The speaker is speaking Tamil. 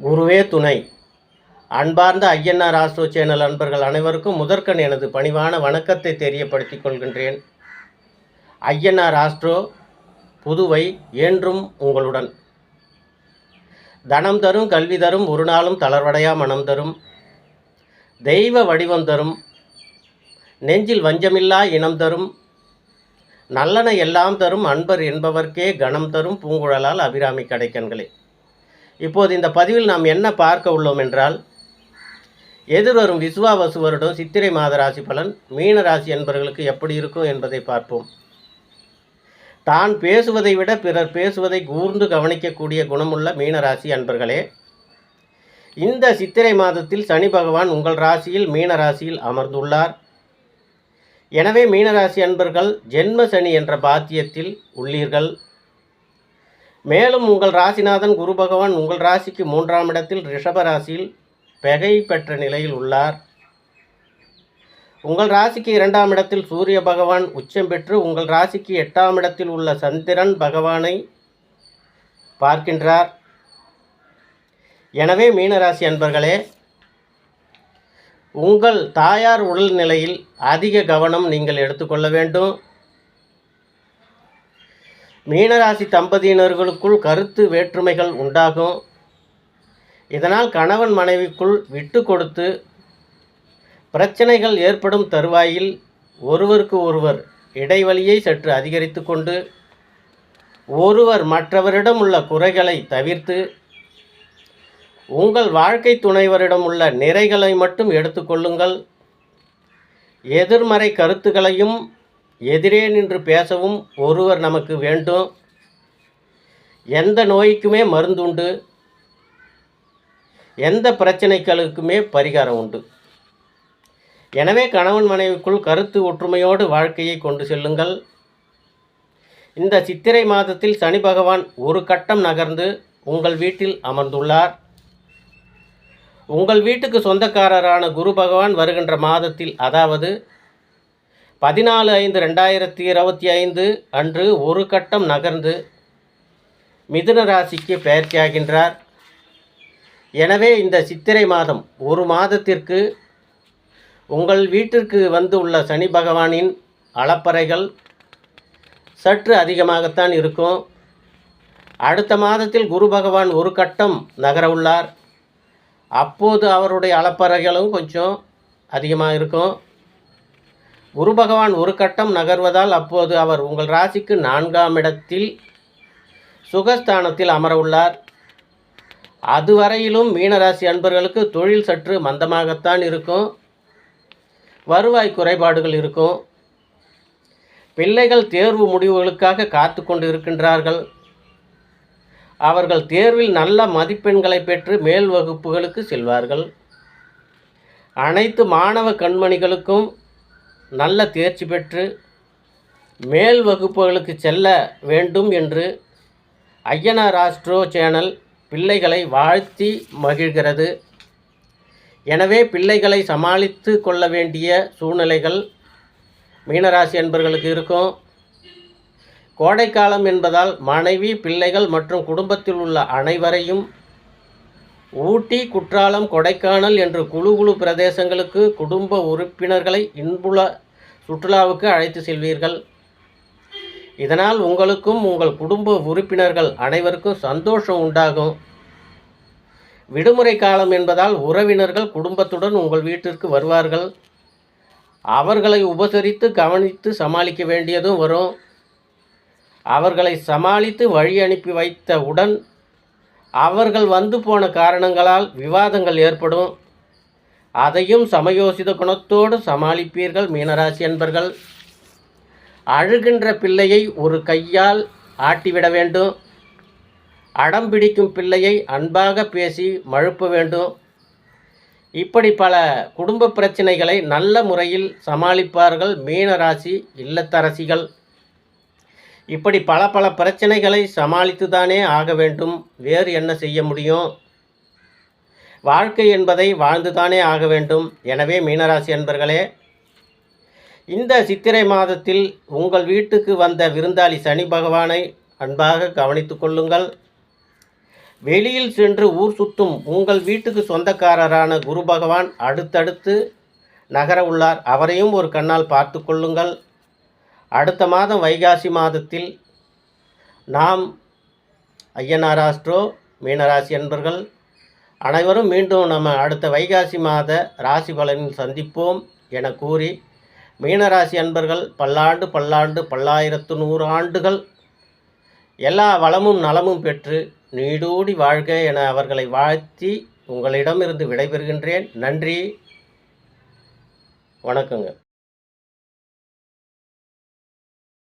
குருவே துணை. அன்பார்ந்த ஐயன்னார் ஆஸ்ட்ரோ சேனல் அன்பர்கள் அனைவருக்கும் முதற்கண் எனது பணிவான வணக்கத்தை தெரியப்படுத்திக் கொள்கின்றேன். ஐயன்னார் ஆஸ்ட்ரோ புதுவை என்றும் உங்களுடன். தனம் தரும் கல்வி தரும் ஒரு நாளும் தளர்வடையா மனம் தரும். தெய்வ வடிவம் தரும். நெஞ்சில் வஞ்சமில்லா இனம் தரும். நல்லன எல்லாம் தரும் அன்பர் என்பவர்க்கே கணம் தரும் பூங்குழலால் அபிராமி கடைக்கண்களே. இப்போது இந்த பதிவில் நாம் என்ன பார்க்க உள்ளோம் என்றால் எதிர்வரும் விசுவாவசு வருடம் சித்திரை மாத ராசி பலன் மீன ராசி என்பவர்களுக்கு எப்படி இருக்கும் என்பதை பார்ப்போம். தான் பேசுவதை விட பிறர் பேசுவதை கூர்ந்து கவனிக்கக்கூடிய குணமுள்ள மீன ராசி அன்பர்களே இந்த சித்திரை மாதத்தில் சனி பகவான் உங்கள் ராசியில் மீன ராசியில் அமர்ந்துள்ளார். எனவே மீனராசி அன்பர்கள் ஜென்ம சனி என்ற பாத்தியத்தில் உள்ளீர்கள். மேலும் உங்கள் ராசிநாதன் குரு பகவான் உங்கள் ராசிக்கு மூன்றாம் இடத்தில் ரிஷப ராசியில் பெகை பெற்ற நிலையில் உள்ளார். உங்கள் ராசிக்கு இரண்டாம் இடத்தில் சூரிய பகவான் உச்சம் பெற்று உங்கள் ராசிக்கு எட்டாம் இடத்தில் உள்ள சந்திரன் பகவானை பார்க்கின்றார். எனவே மீனராசி அன்பர்களே உங்கள் தாயார் உடல்நிலையில் அதிக கவனம் நீங்கள் எடுத்துக்கொள்ள வேண்டும். மீனராசி தம்பதியினர்களுக்குள் கருத்து வேற்றுமைகள் உண்டாகும். இதனால் கணவன் மனைவிக்குள் விட்டு கொடுத்து பிரச்சனைகள் ஏற்படும் தருவாயில் ஒருவருக்கு ஒருவர் இடைவெளியை சற்று அதிகரித்து கொண்டு ஒருவர் மற்றவரிடம் உள்ள குறைகளை தவிர்த்து உங்கள் வாழ்க்கை துணைவரிடம் உள்ள நிறைகளை மட்டும் எடுத்துக்கொள்ளுங்கள் எதிர்மறை கருத்துக்களையும் எதிரே நின்று பேசவும் ஒருவர் நமக்கு வேண்டும். எந்த நோய்க்குமே மருந்துண்டு எந்த பிரச்சனைகளுக்குமே பரிகாரம் உண்டு. எனவே கணவன் மனைவிக்குள் கருத்து ஒற்றுமையோடு வாழ்க்கையை கொண்டு செல்லுங்கள். இந்த சித்திரை மாதத்தில் சனி பகவான் ஒரு கட்டம் நகர்ந்து உங்கள் வீட்டில் அமர்ந்துள்ளார். உங்கள் வீட்டுக்கு சொந்தக்காரரான குரு பகவான் வருகின்ற மாதத்தில் அதாவது பதினாலு ஐந்து ரெண்டாயிரத்தி இருபத்தி ஐந்து அன்று ஒரு கட்டம் நகர்ந்து மிதுன ராசிக்கு பெயர்ச்சியாகின்றார். எனவே இந்த சித்திரை மாதம் ஒரு மாதத்திற்கு உங்கள் வீட்டிற்கு வந்து உள்ள சனி பகவானின் அளப்பறைகள் சற்று அதிகமாகத்தான் இருக்கும். அடுத்த மாதத்தில் குரு பகவான் ஒரு கட்டம் நகர உள்ளார். அப்போது அவருடைய அளப்பறைகளும் கொஞ்சம் அதிகமாக இருக்கும். குரு பகவான் ஒரு கட்டம் நகர்வதால் அப்போது அவர் உங்கள் ராசிக்கு நான்காம் இடத்தில் சுகஸ்தானத்தில் அமர உள்ளார். அதுவரையிலும் மீனராசி அன்பர்களுக்கு தொழில் சற்று மந்தமாகத்தான் இருக்கும். வருவாய் குறைபாடுகள் இருக்கும். பிள்ளைகள் தேர்வு முடிவுகளுக்காக காத்து கொண்டு இருக்கின்றார்கள். அவர்கள் தேர்வில் நல்ல மதிப்பெண்களை பெற்று மேல் வகுப்புகளுக்கு செல்வார்கள். அனைத்து மாணவ கண்மணிகளுக்கும் நல்ல தேர்ச்சி பெற்று மேல் வகுப்புகளுக்கு செல்ல வேண்டும் என்று ஐயனார் ஆஸ்ட்ரோ சேனல் பிள்ளைகளை வாழ்த்தி மகிழ்கிறது. எனவே பிள்ளைகளை சமாளித்து கொள்ள வேண்டிய சூழ்நிலைகள் மீனராசி என்பர்களுக்கு இருக்கும். கோடைக்காலம் என்பதால் மனைவி பிள்ளைகள் மற்றும் குடும்பத்தில் உள்ள அனைவரையும் ஊட்டி குற்றாலம் கொடைக்கானல் என்று குழு குழு பிரதேசங்களுக்கு குடும்ப உறுப்பினர்களை இன்புல சுற்றுலாவுக்கு அழைத்து செல்வீர்கள். இதனால் உங்களுக்கும் உங்கள் குடும்ப உறுப்பினர்கள் அனைவருக்கும் சந்தோஷம் உண்டாகும். விடுமுறை காலம் என்பதால் உறவினர்கள் குடும்பத்துடன் உங்கள் வீட்டிற்கு வருவார்கள். அவர்களை உபசரித்து கவனித்து சமாளிக்க வேண்டியதும் வரும். அவர்களை சமாளித்து வழி அனுப்பி வைத்தவுடன் அவர்கள் வந்து போன காரணங்களால் விவாதங்கள் ஏற்படும். அதையும் சமயோசித குணத்தோடு சமாளிப்பீர்கள் மீனராசி என்பர்கள் அழுகின்ற பிள்ளையை ஒரு கையால் ஆட்டிவிட வேண்டும். அடம் பிடிக்கும் பிள்ளையை அன்பாக பேசி மழுப்ப வேண்டும். இப்படி பல குடும்ப பிரச்சனைகளை நல்ல முறையில் சமாளிப்பார்கள் மீனராசி இல்லத்தரசிகள். இப்படி பல பல பிரச்சனைகளை சமாளித்து தானே ஆக வேண்டும். வேறு என்ன செய்ய முடியும்? வாழ்க்கை என்பதை வாழ்ந்துதானே ஆக வேண்டும். எனவே மீனராசி அன்பர்களே இந்த சித்திரை மாதத்தில் உங்கள் வீட்டுக்கு வந்த விருந்தாளி சனி பகவானை அன்பாக கவனித்து கொள்ளுங்கள். வெளியில் சென்று ஊர் சுத்தும் உங்கள் வீட்டுக்கு சொந்தக்காரரான குரு பகவான் அடுத்தடுத்து நகர உள்ளார். அவரையும் ஒரு கண்ணால் பார்த்து கொள்ளுங்கள். அடுத்த மாதம் வைகாசி மாதத்தில் நாம் ஐயனாராஸ்ட்ரோ மீனராசி என்பர்கள் அனைவரும் மீண்டும் நம்ம அடுத்த வைகாசி மாத ராசி பலனில் சந்திப்போம் என கூறி மீனராசி அன்பர்கள் பல்லாண்டு பல்லாண்டு பல்லாயிரத்து நூறு ஆண்டுகள். எல்லா வளமும் நலமும் பெற்று நீடூடி வாழ்க என அவர்களை வாழ்த்தி உங்களிடமிருந்து விடைபெறுகின்றேன். நன்றி. வணக்கங்க.